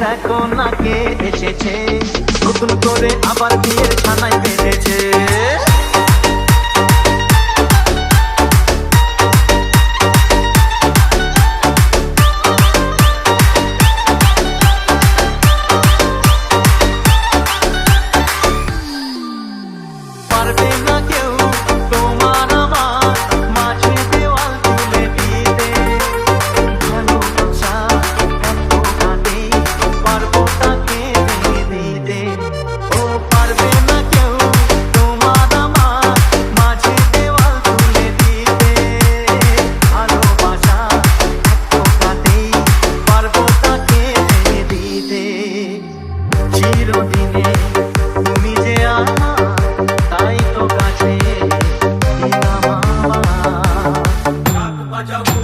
দেখো না কে এসেছে। নতুন করে আবার বিয়ের ছানায় বেড়েছে Watch out.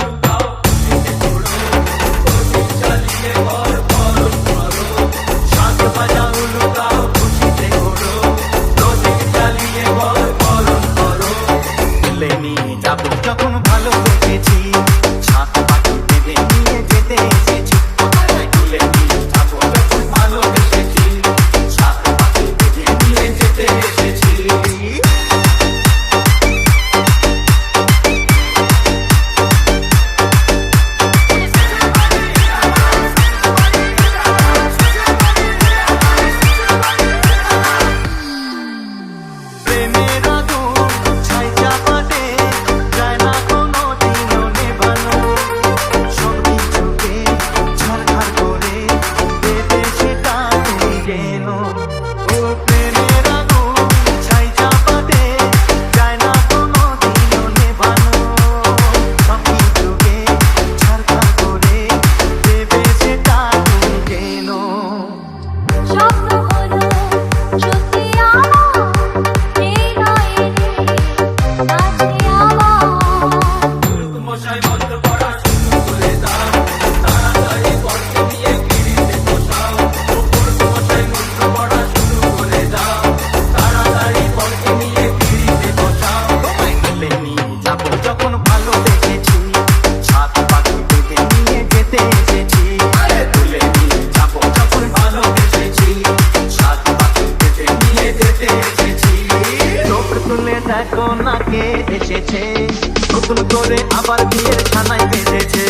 দেখো না কে এসেছে। নতুন করে আবার বিয়ের খানায় বেঁধেছে।